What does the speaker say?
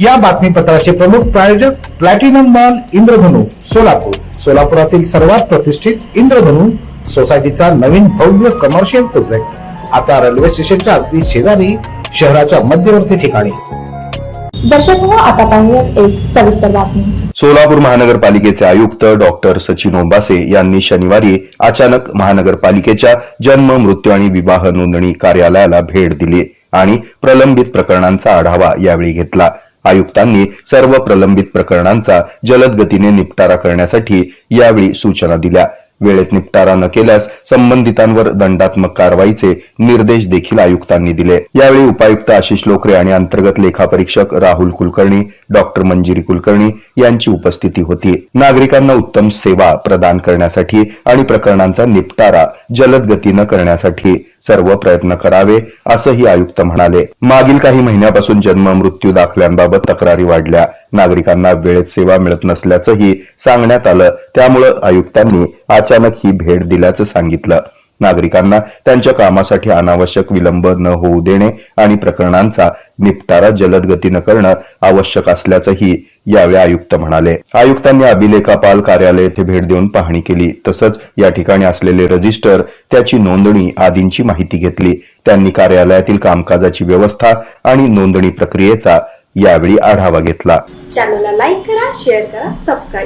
या बातमीपत्राचे प्रमुख प्रायोजक प्लॅटिनम मॉल इंद्रधनु सोलापूर. सोलापुरातील सर्वात प्रतिष्ठित इंद्रधनु सोसायटीचा नवीन भव्य कमर्शियल प्रोजेक्ट आता रेल्वे स्टेशनच्या अगदी शेजारी शहराच्या मध्यवर्ती ठिकाणी. दर्शक हो आता पाहूयात एक सविस्तर बातमी. सोलापूर महानगरपालिकेचे आयुक्त डॉक्टर सचिन ओंबासे यांनी शनिवारी अचानक महानगरपालिकेच्या जन्म मृत्यू आणि विवाह नोंदणी कार्यालयाला भेट दिली आणि प्रलंबित प्रकरणांचा आढावा यावेळी घेतला. आयुक्तांनी सर्व प्रलंबित प्रकरणांचा जलद गतीने निपटारा करण्यासाठी यावेळी सूचना दिल्या. वेळेत निपटारा न केल्यास संबंधितांवर दंडात्मक कारवाईचे निर्देश देखील आयुक्तांनी दिले. यावेळी उपायुक्त आशिष लोकरे आणि अंतर्गत लेखापरीक्षक राहुल कुलकर्णी डॉक्टर मंजिरी कुलकर्णी यांची उपस्थिती होती. नागरिकांना उत्तम सेवा प्रदान करण्यासाठी आणि प्रकरणांचा निपटारा जलद गतीनं करण्यासाठी सर्व प्रयत्न करावे असंही आयुक्त म्हणाले. मागील काही महिन्यापासून जन्म मृत्यू दाखल्यांबाबत तक्रारी वाढल्या. नागरिकांना वेळेत सेवा मिळत नसल्याचंही सांगण्यात आलं. त्यामुळं आयुक्तांनी अचानक ही भेट दिल्याचं सांगितलं. नागरिकांना त्यांच्या कामासाठी अनावश्यक विलंब न होऊ देणे आणि प्रकरणांचा निपटारा जलद गतीनं करणं आवश्यक असल्याचंही यावेळी आयुक्त म्हणाले. आयुक्तांनी अभिलेखापाल कार्यालय येथे भेट देऊन पाहणी केली. तसंच या ठिकाणी असलेले रजिस्टर त्याची नोंदणी आदींची माहिती घेतली. त्यांनी कार्यालयातील कामकाजाची व्यवस्था आणि नोंदणी प्रक्रियेचा यावेळी आढावा घेतला. चॅनलला लाईक करा शेअर करा सबस्क्राईब